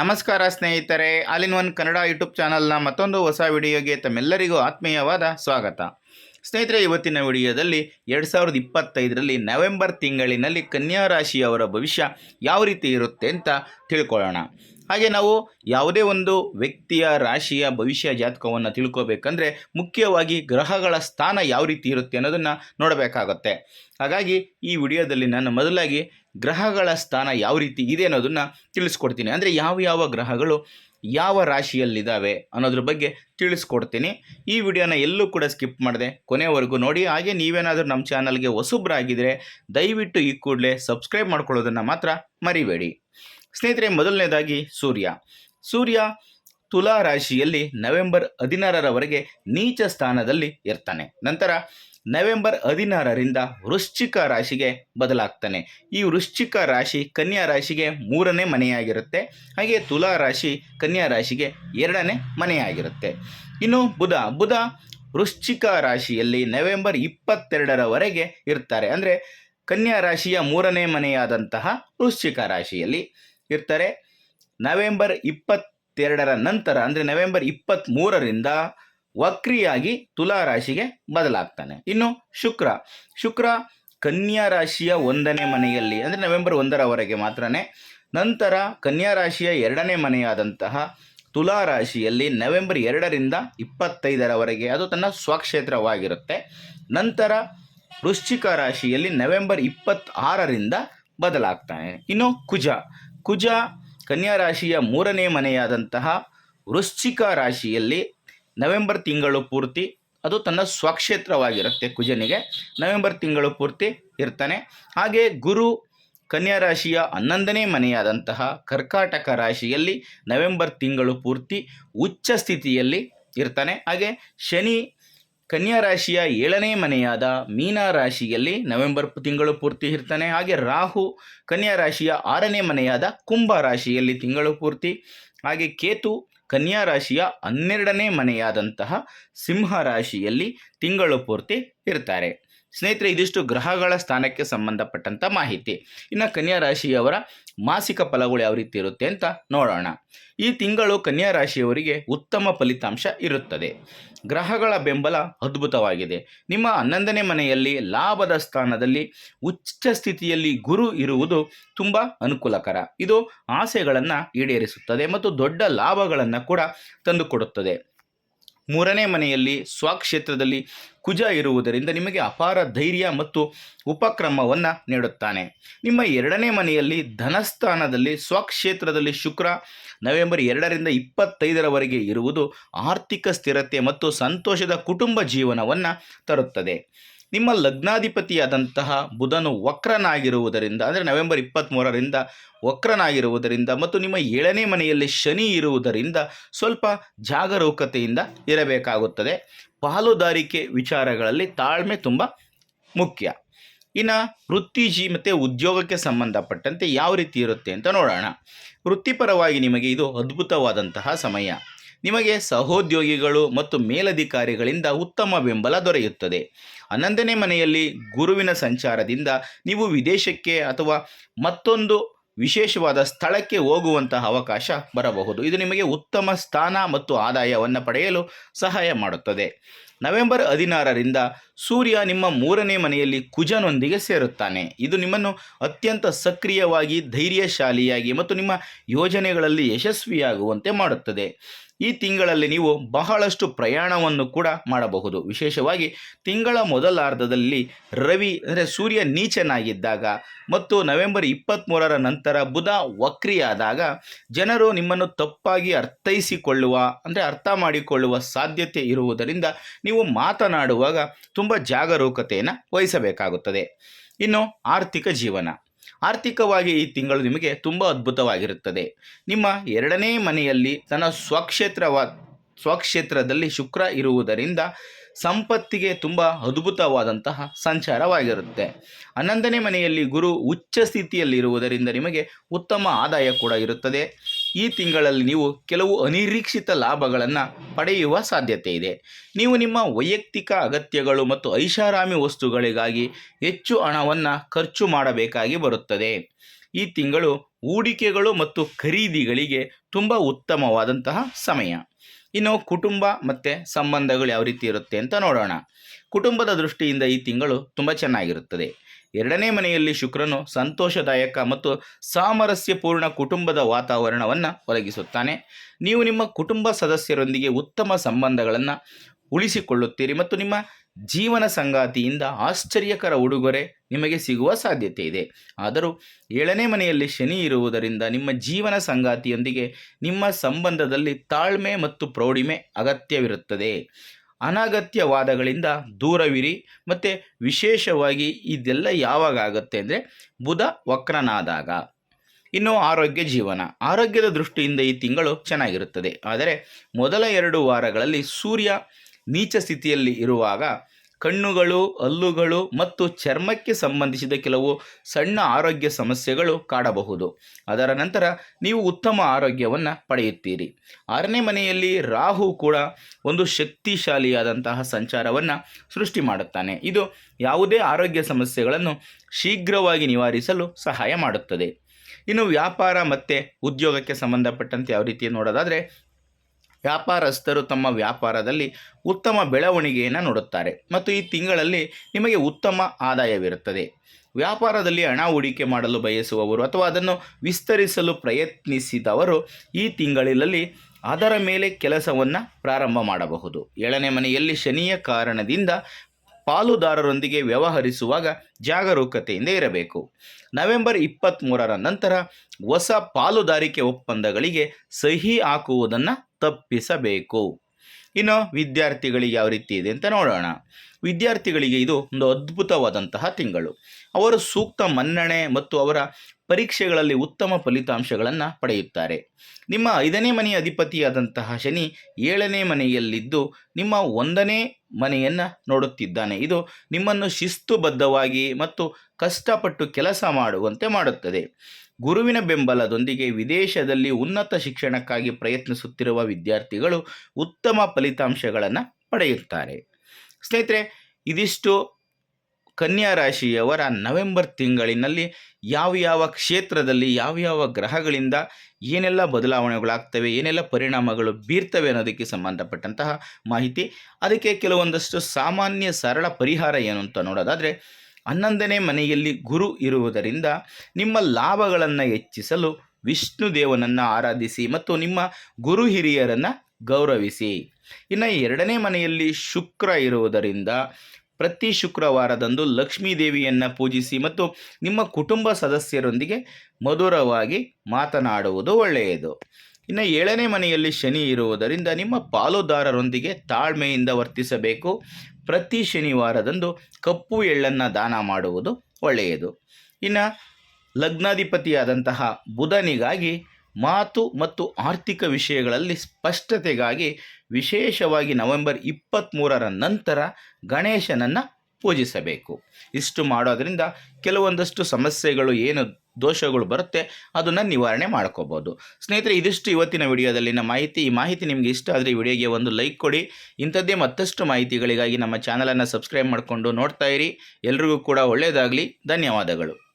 ನಮಸ್ಕಾರ ಸ್ನೇಹಿತರೆ, all in one Kannada YouTube ಚಾನಲ್ನ ಮತ್ತೊಂದು ಹೊಸ ವಿಡಿಯೋಗೆ ತಮ್ಮೆಲ್ಲರಿಗೂ ಆತ್ಮೀಯವಾದ ಸ್ವಾಗತ. ಸ್ನೇಹಿತರೆ, ಇವತ್ತಿನ ವಿಡಿಯೋದಲ್ಲಿ ಎರಡು ಸಾವಿರದ ಇಪ್ಪತ್ತೈದರಲ್ಲಿ ನವೆಂಬರ್ ತಿಂಗಳಿನಲ್ಲಿ ಕನ್ಯಾ ರಾಶಿಯವರ ಭವಿಷ್ಯ ಯಾವ ರೀತಿ ಇರುತ್ತೆ ಅಂತ ತಿಳ್ಕೊಳ್ಳೋಣ. ಹಾಗೆ ನಾವು ಯಾವುದೇ ಒಂದು ವ್ಯಕ್ತಿಯ ರಾಶಿಯ ಭವಿಷ್ಯ ಜಾತಕವನ್ನು ತಿಳ್ಕೋಬೇಕಂದ್ರೆ ಮುಖ್ಯವಾಗಿ ಗ್ರಹಗಳ ಸ್ಥಾನ ಯಾವ ರೀತಿ ಇರುತ್ತೆ ಅನ್ನೋದನ್ನು ನೋಡಬೇಕಾಗುತ್ತೆ. ಹಾಗಾಗಿ ಈ ವಿಡಿಯೋದಲ್ಲಿ ನಾನು ಮೊದಲಾಗಿ ಗ್ರಹಗಳ ಸ್ಥಾನ ಯಾವ ರೀತಿ ಇದೆ ಅನ್ನೋದನ್ನು ತಿಳಿಸ್ಕೊಡ್ತೀನಿ. ಅಂದರೆ ಯಾವ ಯಾವ ಗ್ರಹಗಳು ಯಾವ ರಾಶಿಯಲ್ಲಿದ್ದಾವೆ ಅನ್ನೋದ್ರ ಬಗ್ಗೆ ತಿಳಿಸ್ಕೊಡ್ತೀನಿ. ಈ ವಿಡಿಯೋನ ಎಲ್ಲೂ ಕೂಡ ಸ್ಕಿಪ್ ಮಾಡಿದೆ ಕೊನೆವರೆಗೂ ನೋಡಿ. ಹಾಗೆ ನೀವೇನಾದರೂ ನಮ್ಮ ಚಾನಲ್ಗೆ ಹೊಸಬ್ರಾಗಿದ್ದರೆ ದಯವಿಟ್ಟು ಈ ಕೂಡಲೇ ಸಬ್ಸ್ಕ್ರೈಬ್ ಮಾಡ್ಕೊಳ್ಳೋದನ್ನು ಮಾತ್ರ ಮರಿಬೇಡಿ. ಸ್ನೇಹಿತರೆ, ಮೊದಲನೇದಾಗಿ ಸೂರ್ಯ. ಸೂರ್ಯ ತುಲಾ ರಾಶಿಯಲ್ಲಿ ನವೆಂಬರ್ ಹದಿನಾರರವರೆಗೆ ನೀಚ ಸ್ಥಾನದಲ್ಲಿ ಇರ್ತಾನೆ. ನಂತರ ನವೆಂಬರ್ ಹದಿನಾರರಿಂದ ವೃಶ್ಚಿಕ ರಾಶಿಗೆ ಬದಲಾಗ್ತಾನೆ. ಈ ವೃಶ್ಚಿಕ ರಾಶಿ ಕನ್ಯಾ ರಾಶಿಗೆ ಮೂರನೇ ಮನೆಯಾಗಿರುತ್ತೆ. ಹಾಗೆ ತುಲಾ ರಾಶಿ ಕನ್ಯಾ ರಾಶಿಗೆ ಎರಡನೇ ಮನೆಯಾಗಿರುತ್ತೆ. ಇನ್ನು ಬುಧ ಬುಧ ವೃಶ್ಚಿಕ ರಾಶಿಯಲ್ಲಿ ನವೆಂಬರ್ ಇಪ್ಪತ್ತೆರಡರವರೆಗೆ ಇರ್ತಾರೆ. ಅಂದರೆ ಕನ್ಯಾ ರಾಶಿಯ ಮೂರನೇ ಮನೆಯಾದಂತಹ ವೃಶ್ಚಿಕ ರಾಶಿಯಲ್ಲಿ ಇರ್ತಾರೆ. ನವೆಂಬರ್ ಇಪ್ಪತ್ತೆರಡರ ನಂತರ, ಅಂದರೆ ನವೆಂಬರ್ ಇಪ್ಪತ್ತ್ಮೂರರಿಂದ ವಕ್ರಿಯಾಗಿ ತುಲಾ ರಾಶಿಗೆ ಬದಲಾಗ್ತಾನೆ. ಇನ್ನು ಶುಕ್ರ. ಶುಕ್ರ ಕನ್ಯಾ ರಾಶಿಯ ಒಂದನೇ ಮನೆಯಲ್ಲಿ, ಅಂದರೆ ನವೆಂಬರ್ ಒಂದರವರೆಗೆ ಮಾತ್ರನೇ, ನಂತರ ಕನ್ಯಾ ರಾಶಿಯ ಎರಡನೇ ಮನೆಯಾದಂತಹ ತುಲಾ ರಾಶಿಯಲ್ಲಿ ನವೆಂಬರ್ ಎರಡರಿಂದ ಇಪ್ಪತ್ತೈದರವರೆಗೆ ಅದು ತನ್ನ ಸ್ವಕ್ಷೇತ್ರವಾಗಿರುತ್ತೆ. ನಂತರ ವೃಶ್ಚಿಕ ರಾಶಿಯಲ್ಲಿ ನವೆಂಬರ್ ಇಪ್ಪತ್ತಾರರಿಂದ ಬದಲಾಗ್ತಾನೆ. ಇನ್ನು ಕುಜ. ಕುಜ ಕನ್ಯಾ ರಾಶಿಯ ಮೂರನೇ ಮನೆಯಾದಂತಹ ವೃಶ್ಚಿಕ ರಾಶಿಯಲ್ಲಿ ನವೆಂಬರ್ ತಿಂಗಳು ಪೂರ್ತಿ ಅದು ತನ್ನ ಸ್ವಕ್ಷೇತ್ರವಾಗಿರುತ್ತೆ ಕುಜನಿಗೆ. ನವೆಂಬರ್ ತಿಂಗಳು ಪೂರ್ತಿ ಇರ್ತಾನೆ. ಹಾಗೆ ಗುರು ಕನ್ಯಾ ರಾಶಿಯ ಹನ್ನೊಂದನೇ ಮನೆಯಾದಂತಹ ಕರ್ಕಾಟಕ ರಾಶಿಯಲ್ಲಿ ನವೆಂಬರ್ ತಿಂಗಳು ಪೂರ್ತಿ ಉಚ್ಚ ಸ್ಥಿತಿಯಲ್ಲಿ ಇರ್ತಾನೆ. ಹಾಗೆ ಶನಿ ಕನ್ಯಾ ರಾಶಿಯ ಏಳನೇ ಮನೆಯಾದ ಮೀನ ರಾಶಿಯಲ್ಲಿ ನವೆಂಬರ್ ತಿಂಗಳು ಪೂರ್ತಿ ಇರ್ತಾನೆ. ಹಾಗೆ ರಾಹು ಕನ್ಯಾ ರಾಶಿಯ ಆರನೇ ಮನೆಯಾದ ಕುಂಭ ರಾಶಿಯಲ್ಲಿ ತಿಂಗಳು ಪೂರ್ತಿ. ಹಾಗೆ ಕೇತು ಕನ್ಯಾ ರಾಶಿಯ ಹನ್ನೆರಡನೇ ಮನೆಯಾದಂತಹ ಸಿಂಹ ರಾಶಿಯಲ್ಲಿ ತಿಂಗಳು ಪೂರ್ತಿ ಇರ್ತಾರೆ. ಸ್ನೇಹಿತರೆ, ಇದಿಷ್ಟು ಗ್ರಹಗಳ ಸ್ಥಾನಕ್ಕೆ ಸಂಬಂಧಪಟ್ಟಂಥ ಮಾಹಿತಿ. ಇನ್ನು ಕನ್ಯಾ ರಾಶಿಯವರ ಮಾಸಿಕ ಫಲಗಳು ಯಾವ ರೀತಿ ಇರುತ್ತೆ ಅಂತ ನೋಡೋಣ. ಈ ತಿಂಗಳು ಕನ್ಯಾ ರಾಶಿಯವರಿಗೆ ಉತ್ತಮ ಫಲಿತಾಂಶ ಇರುತ್ತದೆ. ಗ್ರಹಗಳ ಬೆಂಬಲ ಅದ್ಭುತವಾಗಿದೆ. ನಿಮ್ಮ ಹನ್ನೊಂದನೇ ಮನೆಯಲ್ಲಿ ಲಾಭದ ಸ್ಥಾನದಲ್ಲಿ ಉಚ್ಚ ಸ್ಥಿತಿಯಲ್ಲಿ ಗುರು ಇರುವುದು ತುಂಬ ಅನುಕೂಲಕರ. ಇದು ಆಸೆಗಳನ್ನು ಈಡೇರಿಸುತ್ತದೆ ಮತ್ತು ದೊಡ್ಡ ಲಾಭಗಳನ್ನು ಕೂಡ ತಂದುಕೊಡುತ್ತದೆ. ಮೂರನೇ ಮನೆಯಲ್ಲಿ ಸ್ವಕ್ಷೇತ್ರದಲ್ಲಿ ಕುಜ ಇರುವುದರಿಂದ ನಿಮಗೆ ಅಪಾರ ಧೈರ್ಯ ಮತ್ತು ಉಪಕ್ರಮವನ್ನು ನೀಡುತ್ತಾನೆ. ನಿಮ್ಮ ಎರಡನೇ ಮನೆಯಲ್ಲಿ ಧನಸ್ಥಾನದಲ್ಲಿ ಸ್ವಕ್ಷೇತ್ರದಲ್ಲಿ ಶುಕ್ರ, ನವೆಂಬರ್ ಎರಡರಿಂದ ಇಪ್ಪತ್ತೈದರವರೆಗೆ ಇರುವುದು ಆರ್ಥಿಕ ಸ್ಥಿರತೆ ಮತ್ತು ಸಂತೋಷದ ಕುಟುಂಬ ಜೀವನವನ್ನು ತರುತ್ತದೆ. ನಿಮ್ಮ ಲಗ್ನಾಧಿಪತಿಯಾದಂತಹ ಬುಧನು ವಕ್ರನಾಗಿರುವುದರಿಂದ, ಅಂದರೆ ನವೆಂಬರ್ ಇಪ್ಪತ್ತ್ಮೂರರಿಂದ ವಕ್ರನಾಗಿರುವುದರಿಂದ ಮತ್ತು ನಿಮ್ಮ ಏಳನೇ ಮನೆಯಲ್ಲಿ ಶನಿ ಇರುವುದರಿಂದ ಸ್ವಲ್ಪ ಜಾಗರೂಕತೆಯಿಂದ ಇರಬೇಕಾಗುತ್ತದೆ. ಪಾಲುದಾರಿಕೆ ವಿಚಾರಗಳಲ್ಲಿ ತಾಳ್ಮೆ ತುಂಬ ಮುಖ್ಯ. ಇನ್ನು ವೃತ್ತಿಜಿ ಮತ್ತು ಉದ್ಯೋಗಕ್ಕೆ ಸಂಬಂಧಪಟ್ಟಂತೆ ಯಾವ ರೀತಿ ಇರುತ್ತೆ ಅಂತ ನೋಡೋಣ. ವೃತ್ತಿಪರವಾಗಿ ನಿಮಗೆ ಇದು ಅದ್ಭುತವಾದಂತಹ ಸಮಯ. ನಿಮಗೆ ಸಹೋದ್ಯೋಗಿಗಳು ಮತ್ತು ಮೇಲಧಿಕಾರಿಗಳಿಂದ ಉತ್ತಮ ಬೆಂಬಲ ದೊರೆಯುತ್ತದೆ. ಹನ್ನೊಂದನೇ ಮನೆಯಲ್ಲಿ ಗುರುವಿನ ಸಂಚಾರದಿಂದ ನೀವು ವಿದೇಶಕ್ಕೆ ಅಥವಾ ಮತ್ತೊಂದು ವಿಶೇಷವಾದ ಸ್ಥಳಕ್ಕೆ ಹೋಗುವಂತಹ ಅವಕಾಶ ಬರಬಹುದು. ಇದು ನಿಮಗೆ ಉತ್ತಮ ಸ್ಥಾನ ಮತ್ತು ಆದಾಯವನ್ನು ಪಡೆಯಲು ಸಹಾಯ ಮಾಡುತ್ತದೆ. ನವೆಂಬರ್ ಹದಿನಾರರಿಂದ ಸೂರ್ಯ ನಿಮ್ಮ ಮೂರನೇ ಮನೆಯಲ್ಲಿ ಕುಜನೊಂದಿಗೆ ಸೇರುತ್ತಾನೆ. ಇದು ನಿಮ್ಮನ್ನು ಅತ್ಯಂತ ಸಕ್ರಿಯವಾಗಿ, ಧೈರ್ಯಶಾಲಿಯಾಗಿ ಮತ್ತು ನಿಮ್ಮ ಯೋಜನೆಗಳಲ್ಲಿ ಯಶಸ್ವಿಯಾಗುವಂತೆ ಮಾಡುತ್ತದೆ. ಈ ತಿಂಗಳಲ್ಲಿ ನೀವು ಬಹಳಷ್ಟು ಪ್ರಯಾಣವನ್ನು ಕೂಡ ಮಾಡಬಹುದು. ವಿಶೇಷವಾಗಿ ತಿಂಗಳ ಮೊದಲಾರ್ಧದಲ್ಲಿ ರವಿ ಅಂದರೆ ಸೂರ್ಯ ನೀಚನಾಗಿದ್ದಾಗ ಮತ್ತು ನವೆಂಬರ್ ಇಪ್ಪತ್ತ್ಮೂರರ ನಂತರ ಬುಧ ವಕ್ರಿಯಾದಾಗ ಜನರು ನಿಮ್ಮನ್ನು ತಪ್ಪಾಗಿ ಅರ್ಥೈಸಿಕೊಳ್ಳುವ ಅಂದರೆ ಅರ್ಥ ಮಾಡಿಕೊಳ್ಳುವ ಸಾಧ್ಯತೆ ಇರುವುದರಿಂದ ನೀವು ಮಾತನಾಡುವಾಗ ತುಂಬ ಜಾಗರೂಕತೆಯನ್ನು ವಹಿಸಬೇಕಾಗುತ್ತದೆ. ಇನ್ನು ಆರ್ಥಿಕ ಜೀವನ. ಆರ್ಥಿಕವಾಗಿ ಈ ತಿಂಗಳು ನಿಮಗೆ ತುಂಬ ಅದ್ಭುತವಾಗಿರುತ್ತದೆ. ನಿಮ್ಮ ಎರಡನೇ ಮನೆಯಲ್ಲಿ ತನ್ನ ಸ್ವಕ್ಷೇತ್ರವ, ಸ್ವಕ್ಷೇತ್ರದಲ್ಲಿ ಶುಕ್ರ ಇರುವುದರಿಂದ ಸಂಪತ್ತಿಗೆ ತುಂಬ ಅದ್ಭುತವಾದಂತಹ ಸಂಚಾರವಾಗಿರುತ್ತೆ. ಹನ್ನೊಂದನೇ ಮನೆಯಲ್ಲಿ ಗುರು ಉಚ್ಚ ಸ್ಥಿತಿಯಲ್ಲಿರುವುದರಿಂದ ನಿಮಗೆ ಉತ್ತಮ ಆದಾಯ ಕೂಡ ಇರುತ್ತದೆ. ಈ ತಿಂಗಳಲ್ಲಿ ನೀವು ಕೆಲವು ಅನಿರೀಕ್ಷಿತ ಲಾಭಗಳನ್ನು ಪಡೆಯುವ ಸಾಧ್ಯತೆ ಇದೆ. ನೀವು ನಿಮ್ಮ ವೈಯಕ್ತಿಕ ಅಗತ್ಯಗಳು ಮತ್ತು ಐಷಾರಾಮಿ ವಸ್ತುಗಳಿಗಾಗಿ ಹೆಚ್ಚು ಹಣವನ್ನು ಖರ್ಚು ಮಾಡಬೇಕಾಗಿ ಬರುತ್ತದೆ. ಈ ತಿಂಗಳು ಹೂಡಿಕೆಗಳು ಮತ್ತು ಖರೀದಿಗಳಿಗೆ ತುಂಬ ಉತ್ತಮವಾದಂತಹ ಸಮಯ. ಇನ್ನು ಕುಟುಂಬ ಮತ್ತು ಸಂಬಂಧಗಳು ಯಾವ ರೀತಿ ಇರುತ್ತೆ ಅಂತ ನೋಡೋಣ. ಕುಟುಂಬದ ದೃಷ್ಟಿಯಿಂದ ಈ ತಿಂಗಳು ತುಂಬ ಚೆನ್ನಾಗಿರುತ್ತದೆ. ಎರಡನೇ ಮನೆಯಲ್ಲಿ ಶುಕ್ರನು ಸಂತೋಷದಾಯಕ ಮತ್ತು ಸಾಮರಸ್ಯಪೂರ್ಣ ಕುಟುಂಬದ ವಾತಾವರಣವನ್ನು ಒದಗಿಸುತ್ತಾನೆ. ನೀವು ನಿಮ್ಮ ಕುಟುಂಬ ಸದಸ್ಯರೊಂದಿಗೆ ಉತ್ತಮ ಸಂಬಂಧಗಳನ್ನು ಉಳಿಸಿಕೊಳ್ಳುತ್ತೀರಿ ಮತ್ತು ನಿಮ್ಮ ಜೀವನ ಸಂಗಾತಿಯಿಂದ ಆಶ್ಚರ್ಯಕರ ಉಡುಗೊರೆ ನಿಮಗೆ ಸಿಗುವ ಸಾಧ್ಯತೆ ಇದೆ. ಆದರೂ ಏಳನೇ ಮನೆಯಲ್ಲಿ ಶನಿ ಇರುವುದರಿಂದ ನಿಮ್ಮ ಜೀವನ ಸಂಗಾತಿಯೊಂದಿಗೆ ನಿಮ್ಮ ಸಂಬಂಧದಲ್ಲಿ ತಾಳ್ಮೆ ಮತ್ತು ಪ್ರೌಢಿಮೆ ಅಗತ್ಯವಿರುತ್ತದೆ. ಅನಗತ್ಯ ವಾದಗಳಿಂದ ದೂರವಿರಿ. ಮತ್ತು ವಿಶೇಷವಾಗಿ ಇದೆಲ್ಲ ಯಾವಾಗ ಆಗುತ್ತೆ ಅಂದರೆ ಬುಧ ವಕ್ರನಾದಾಗ. ಇನ್ನು ಆರೋಗ್ಯ ಜೀವನ. ಆರೋಗ್ಯದ ದೃಷ್ಟಿಯಿಂದ ಈ ತಿಂಗಳು ಚೆನ್ನಾಗಿರುತ್ತದೆ. ಆದರೆ ಮೊದಲ ಎರಡು ವಾರಗಳಲ್ಲಿ ಸೂರ್ಯ ನೀಚ ಸ್ಥಿತಿಯಲ್ಲಿ ಇರುವಾಗ ಕಣ್ಣುಗಳು, ಹಲ್ಲುಗಳು ಮತ್ತು ಚರ್ಮಕ್ಕೆ ಸಂಬಂಧಿಸಿದ ಕೆಲವು ಸಣ್ಣ ಆರೋಗ್ಯ ಸಮಸ್ಯೆಗಳು ಕಾಡಬಹುದು. ಅದರ ನಂತರ ನೀವು ಉತ್ತಮ ಆರೋಗ್ಯವನ್ನು ಪಡೆಯುತ್ತೀರಿ. ಆರನೇ ಮನೆಯಲ್ಲಿ ರಾಹು ಕೂಡ ಒಂದು ಶಕ್ತಿಶಾಲಿಯಾದಂತಹ ಸಂಚಾರವನ್ನು ಸೃಷ್ಟಿ ಮಾಡುತ್ತಾನೆ. ಇದು ಯಾವುದೇ ಆರೋಗ್ಯ ಸಮಸ್ಯೆಗಳನ್ನು ಶೀಘ್ರವಾಗಿ ನಿವಾರಿಸಲು ಸಹಾಯ ಮಾಡುತ್ತದೆ. ಇನ್ನು ವ್ಯಾಪಾರ ಮತ್ತು ಉದ್ಯೋಗಕ್ಕೆ ಸಂಬಂಧಪಟ್ಟಂತೆ ಯಾವ ರೀತಿ ನೋಡೋದಾದರೆ ವ್ಯಾಪಾರಸ್ಥರು ತಮ್ಮ ವ್ಯಾಪಾರದಲ್ಲಿ ಉತ್ತಮ ಬೆಳವಣಿಗೆಯನ್ನು ನೋಡುತ್ತಾರೆ. ಮತ್ತು ಈ ತಿಂಗಳಲ್ಲಿ ನಿಮಗೆ ಉತ್ತಮ ಆದಾಯವಿರುತ್ತದೆ. ವ್ಯಾಪಾರದಲ್ಲಿ ಹಣ ಹೂಡಿಕೆ ಮಾಡಲು ಬಯಸುವವರು ಅಥವಾ ಅದನ್ನು ವಿಸ್ತರಿಸಲು ಪ್ರಯತ್ನಿಸಿದವರು ಈ ತಿಂಗಳಲ್ಲಿ ಅದರ ಮೇಲೆ ಕೆಲಸವನ್ನು ಪ್ರಾರಂಭ ಮಾಡಬಹುದು. ಏಳನೇ ಮನೆಯಲ್ಲಿ ಶನಿಯ ಕಾರಣದಿಂದ ಪಾಲುದಾರರೊಂದಿಗೆ ವ್ಯವಹರಿಸುವಾಗ ಜಾಗರೂಕತೆಯಿಂದ ಇರಬೇಕು. ನವೆಂಬರ್ ಇಪ್ಪತ್ತ್ಮೂರರ ನಂತರ ಹೊಸ ಪಾಲುದಾರಿಕೆ ಒಪ್ಪಂದಗಳಿಗೆ ಸಹಿ ಹಾಕುವುದನ್ನು ತಪ್ಪಿಸಬೇಕು. ಇನ್ನು ವಿದ್ಯಾರ್ಥಿಗಳಿಗೆ ಯಾವ ರೀತಿ ಇದೆ ಅಂತ ನೋಡೋಣ. ವಿದ್ಯಾರ್ಥಿಗಳಿಗೆ ಇದು ಒಂದು ಅದ್ಭುತವಾದಂತಹ ತಿಂಗಳು. ಅವರು ಸೂಕ್ತ ಮನ್ನಣೆ ಮತ್ತು ಅವರ ಪರೀಕ್ಷೆಗಳಲ್ಲಿ ಉತ್ತಮ ಫಲಿತಾಂಶಗಳನ್ನು ಪಡೆಯುತ್ತಾರೆ. ನಿಮ್ಮ ಐದನೇ ಮನೆಯ ಅಧಿಪತಿಯಾದಂತಹ ಶನಿ ಏಳನೇ ಮನೆಯಲ್ಲಿದ್ದು ನಿಮ್ಮ ಒಂದನೇ ಮನೆಯನ್ನು ನೋಡುತ್ತಿದ್ದಾನೆ. ಇದು ನಿಮ್ಮನ್ನು ಶಿಸ್ತುಬದ್ಧವಾಗಿ ಮತ್ತು ಕಷ್ಟಪಟ್ಟು ಕೆಲಸ ಮಾಡುವಂತೆ ಮಾಡುತ್ತದೆ. ಗುರುವಿನ ಬೆಂಬಲದೊಂದಿಗೆ ವಿದೇಶದಲ್ಲಿ ಉನ್ನತ ಶಿಕ್ಷಣಕ್ಕಾಗಿ ಪ್ರಯತ್ನಿಸುತ್ತಿರುವ ವಿದ್ಯಾರ್ಥಿಗಳು ಉತ್ತಮ ಫಲಿತಾಂಶಗಳನ್ನು ಪಡೆಯುತ್ತಾರೆ. ಸ್ನೇಹಿತರೆ, ಇದಿಷ್ಟು ಕನ್ಯಾ ರಾಶಿಯವರ ನವೆಂಬರ್ ತಿಂಗಳಿನಲ್ಲಿ ಯಾವ ಯಾವ ಕ್ಷೇತ್ರದಲ್ಲಿ, ಯಾವ ಯಾವ ಗ್ರಹಗಳಿಂದ ಏನೆಲ್ಲ ಬದಲಾವಣೆಗಳಾಗ್ತವೆ, ಏನೆಲ್ಲ ಪರಿಣಾಮಗಳು ಬೀರ್ತವೆ ಅನ್ನೋದಕ್ಕೆ ಸಂಬಂಧಪಟ್ಟಂತಹ ಮಾಹಿತಿ. ಅದಕ್ಕೆ ಕೆಲವೊಂದಷ್ಟು ಸಾಮಾನ್ಯ ಸರಳ ಪರಿಹಾರ ಏನು ಅಂತ ನೋಡೋದಾದರೆ ಹನ್ನೊಂದನೇ ಮನೆಯಲ್ಲಿ ಗುರು ಇರುವುದರಿಂದ ನಿಮ್ಮ ಲಾಭಗಳನ್ನು ಹೆಚ್ಚಿಸಲು ವಿಷ್ಣು ದೇವನನ್ನು ಆರಾಧಿಸಿ ಮತ್ತು ನಿಮ್ಮ ಗುರು ಹಿರಿಯರನ್ನು ಗೌರವಿಸಿ. ಇನ್ನು ಎರಡನೇ ಮನೆಯಲ್ಲಿ ಶುಕ್ರ ಇರುವುದರಿಂದ ಪ್ರತಿ ಶುಕ್ರವಾರದಂದು ಲಕ್ಷ್ಮೀ ದೇವಿಯನ್ನು ಪೂಜಿಸಿ ಮತ್ತು ನಿಮ್ಮ ಕುಟುಂಬ ಸದಸ್ಯರೊಂದಿಗೆ ಮಧುರವಾಗಿ ಮಾತನಾಡುವುದು ಒಳ್ಳೆಯದು. ಇನ್ನು ಏಳನೇ ಮನೆಯಲ್ಲಿ ಶನಿ ಇರುವುದರಿಂದ ನಿಮ್ಮ ಪಾಲುದಾರರೊಂದಿಗೆ ತಾಳ್ಮೆಯಿಂದ ವರ್ತಿಸಬೇಕು. ಪ್ರತಿ ಶನಿವಾರದಂದು ಕಪ್ಪು ಎಳ್ಳನ್ನು ದಾನ ಮಾಡುವುದು ಒಳ್ಳೆಯದು. ಇನ್ನು ಲಗ್ನಾಧಿಪತಿಯಾದಂತಹ ಬುಧನಿಗಾಗಿ ಮಾತು ಮತ್ತು ಆರ್ಥಿಕ ವಿಷಯಗಳಲ್ಲಿ ಸ್ಪಷ್ಟತೆಗಾಗಿ ವಿಶೇಷವಾಗಿ ನವೆಂಬರ್ ಇಪ್ಪತ್ತ್ಮೂರರ ನಂತರ ಗಣೇಶನನ್ನು ಪೂಜಿಸಬೇಕು. ಇಷ್ಟು ಮಾಡೋದರಿಂದ ಕೆಲವೊಂದಷ್ಟು ಸಮಸ್ಯೆಗಳು ಏನು ದೋಷಗಳು ಬರುತ್ತೆ, ಅದನ್ನು ನಿವಾರಣೆ ಮಾಡ್ಕೋಬೋದು. ಸ್ನೇಹಿತರೆ, ಇದಿಷ್ಟು ಇವತ್ತಿನ ವಿಡಿಯೋದಲ್ಲಿನ ಮಾಹಿತಿ, ಈ ಮಾಹಿತಿ ನಿಮಗೆ ಇಷ್ಟ ಆದರೆ ಈ ವಿಡಿಯೋಗೆ ಒಂದು ಲೈಕ್ ಕೊಡಿ. ಇಂಥದ್ದೇ ಮತ್ತಷ್ಟು ಮಾಹಿತಿಗಳಿಗಾಗಿ ನಮ್ಮ ಚಾನಲನ್ನು ಸಬ್ಸ್ಕ್ರೈಬ್ ಮಾಡಿಕೊಂಡು ನೋಡ್ತಾ ಇರಿ. ಎಲ್ರಿಗೂ ಕೂಡ ಒಳ್ಳೆಯದಾಗಲಿ ಧನ್ಯವಾದಗಳು.